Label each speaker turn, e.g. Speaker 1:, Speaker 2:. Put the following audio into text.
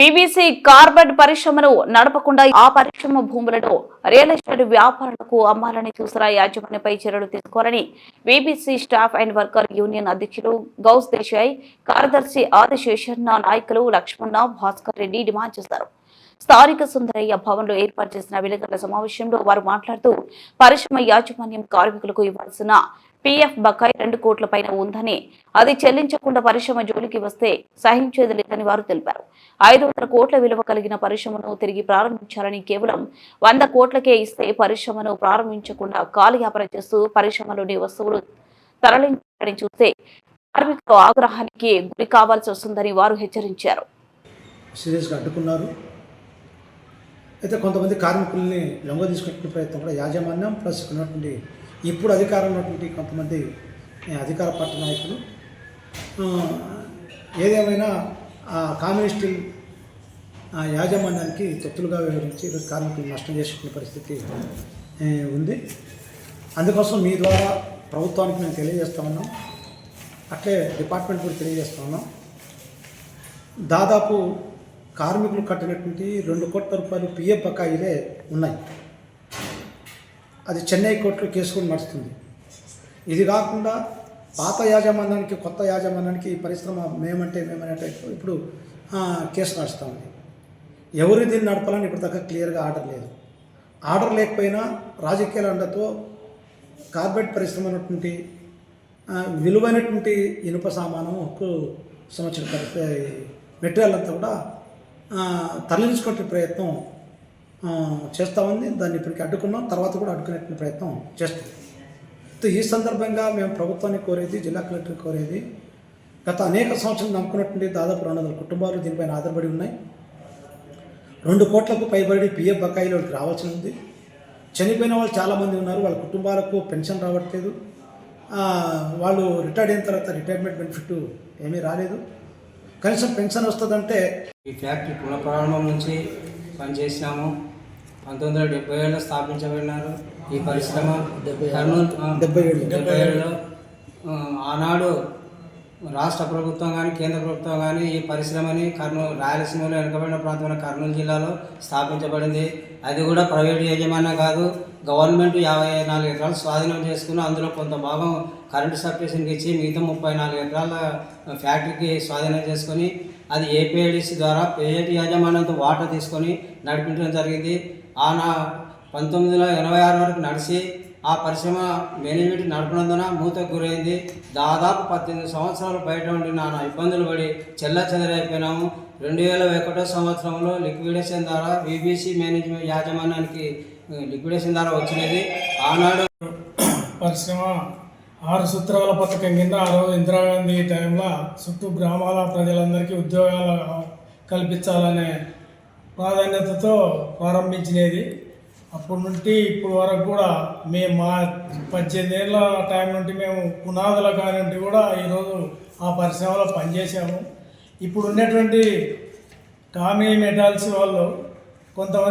Speaker 1: PVC Corbett పరిశ్రమను నడపకుండా ఆ పరిశ్రమ భూములను రియల్ ఎస్టేట్ వ్యాపారులకు అమ్మాలని చూసిన యాజమాన్యపై చర్యలు తీసుకోవాలని BBC staff and worker union అధ్యక్షులు గౌస్ దేశాయ్ కార్యదర్శి ఆదిశేషన్న నాయకులు లక్ష్మణ భాస్కర్ రెడ్డి డిమాండ్ చేశారు. స్థానిక సుందరయ్య భవన్లో ఏర్పాటు చేసిన విలేకరుల సమావేశంలో వారు మాట్లాడుతూ పరిశ్రమ యాజమాన్యం కార్మికులకు ఇవ్వాల్సిన పీఎఫ్ బకాయి రెండు కోట్ల పైన ఉందని అది చెల్లించకుండా పరిశ్రమ జోలికి వస్తే సహించేది లేదని వారు తెలిపారు. ఐదు వందల కోట్ల విలువ కలిగిన పరిశ్రమను తిరిగి ప్రారంభించాలని కేవలం వంద కోట్లకే ఇస్తే పరిశ్రమను ప్రారంభించకుండా కాలయాపన చేస్తూ పరిశ్రమలోని వస్తువులు తరలించాలని చూస్తే కార్మికులు ఆగ్రహానికి గురి కావాల్సి వస్తుందని వారు హెచ్చరించారు.
Speaker 2: సీరియస్గా అడ్డుకున్నారు. అయితే కొంతమంది కార్మికుల్ని లొంగ తీసుకునే ప్రయత్నం కూడా యాజమాన్యం ప్లస్ ఉన్నటువంటి ఇప్పుడు అధికారం ఉన్నటువంటి కొంతమంది అధికార పార్టీ నాయకులు ఏదేమైనా ఆ కమ్యూనిస్టు ఆ యాజమాన్యానికి తొత్తులుగా వివరించి ఈరోజు కార్మికులు నష్టం చేసుకునే పరిస్థితి ఉంది. అందుకోసం మీ ద్వారా ప్రభుత్వానికి మేము తెలియజేస్తా ఉన్నాం. అట్లే డిపార్ట్మెంట్ కూడా తెలియజేస్తా ఉన్నాం. దాదాపు కార్మికులు కట్టినటువంటి రెండు కోట్ల రూపాయలు పిఎఫ్ బకాయిలే ఉన్నాయి. అది చెన్నై కోర్టులో కేసు కూడా నడుస్తుంది. ఇది కాకుండా పాత యాజమాన్యానికి కొత్త యాజమాన్యానికి ఈ పరిశ్రమ మేమంటే మేమనే ఇప్పుడు కేసు నడుస్తూ ఉంది. ఎవరు దీన్ని నడపాలని ఇప్పుడు దాకా క్లియర్గా ఆర్డర్ లేదు. ఆర్డర్ లేకపోయినా రాజకీయాల అండతో కార్బెట్ పరిశ్రమ ఉన్నటువంటి విలువైనటువంటి ఇనుప సామాను హక్కు సంవత్సరం మెటీరియల్ అంతా కూడా తరలించుకునే ప్రయత్నం చేస్తూ ఉంది. దాన్ని ఇప్పటికీ అడ్డుకున్నాం. తర్వాత కూడా అడ్డుకునే ప్రయత్నం చేస్తాం. ఈ సందర్భంగా మేము ప్రభుత్వాన్ని కోరేది జిల్లా కలెక్టర్ కోరేది గత అనేక సంవత్సరాలు నమ్ముకున్నటువంటి దాదాపు రెండు వందల కుటుంబాలు దీనిపైన ఆధారపడి ఉన్నాయి. రెండు కోట్లకు పైబడి పిఎఫ్ బకాయిలు వాళ్ళకి రావాల్సి ఉంది. చనిపోయిన వాళ్ళు చాలామంది ఉన్నారు. వాళ్ళ కుటుంబాలకు పెన్షన్ రావట్లేదు. వాళ్ళు రిటైర్డ్ అయిన తర్వాత రిటైర్మెంట్ బెనిఫిట్ ఏమీ రాలేదు. కనీసం పెన్షన్ వస్తుందంటే
Speaker 3: ఈ ఫ్యాక్టరీ పునఃప్రారంభం నుంచి పనిచేసినాము. పంతొమ్మిది వందల డెబ్బై ఏడులో స్థాపించబడినారు ఈ పరిశ్రమ కర్నూలు
Speaker 2: డెబ్బై.
Speaker 3: డెబ్బై ఏడులో ఆనాడు రాష్ట్ర ప్రభుత్వం కానీ కేంద్ర ప్రభుత్వం కానీ ఈ పరిశ్రమని కర్నూలు రాయలసీమలో వెనుకబడిన ప్రాంతమైన కర్నూలు జిల్లాలో స్థాపించబడింది. అది కూడా ప్రైవేట్ యజమాన్యం కాదు. గవర్నమెంట్ యాభై నాలుగు ఎకరాలు స్వాధీనం చేసుకుని అందులో కొంత భాగం కరెంటు సబ్స్టేషన్కి ఇచ్చి మిగతా ముప్పై నాలుగు ఎకరాల ఫ్యాక్టరీకి స్వాధీనం చేసుకొని అది ఏపీఐడిసి ద్వారా ప్రైవేట్ యాజమాన్యంతో వాటర్ తీసుకొని నడిపించడం జరిగింది. ఆనా పంతొమ్మిది వందల ఎనభై ఆరు వరకు నడిచి ఆ పరిశ్రమ మేనేజ్మెంట్ నడపనందున మూతకు గురైంది. దాదాపు పద్దెనిమిది సంవత్సరాలు బయట ఉండి నానా ఇబ్బందులు పడి చెల్ల చెదరైపోయినాము. రెండు వేల ఒకటో సంవత్సరంలో లిక్విడేషన్ ద్వారా బీబీసీ మేనేజ్మెంట్ యాజమాన్యానికి లిక్విడేషన్ ద్వారా వచ్చినది. ఆనాడు
Speaker 4: పరిశ్రమ ఆరు సూత్రాల పథకం కింద ఆ రోజు ఇందిరాగాంధీ టైంలో చుట్టూ గ్రామాల ప్రజలందరికీ ఉద్యోగాలు కల్పించాలనే ప్రాధాన్యతతో ప్రారంభించినది. అప్పటి నుండి ఇప్పటి వరకు కూడా మేము మా పద్దెనిమిది ఏళ్ళ టైం నుండి మేము పునాదుల కానింటి కూడా ఈరోజు ఆ పరిశ్రమలో పనిచేసాము ఇప్పుడు ఉన్నటువంటి కామీ మెటాల్స్ వాళ్ళు కొంతమంది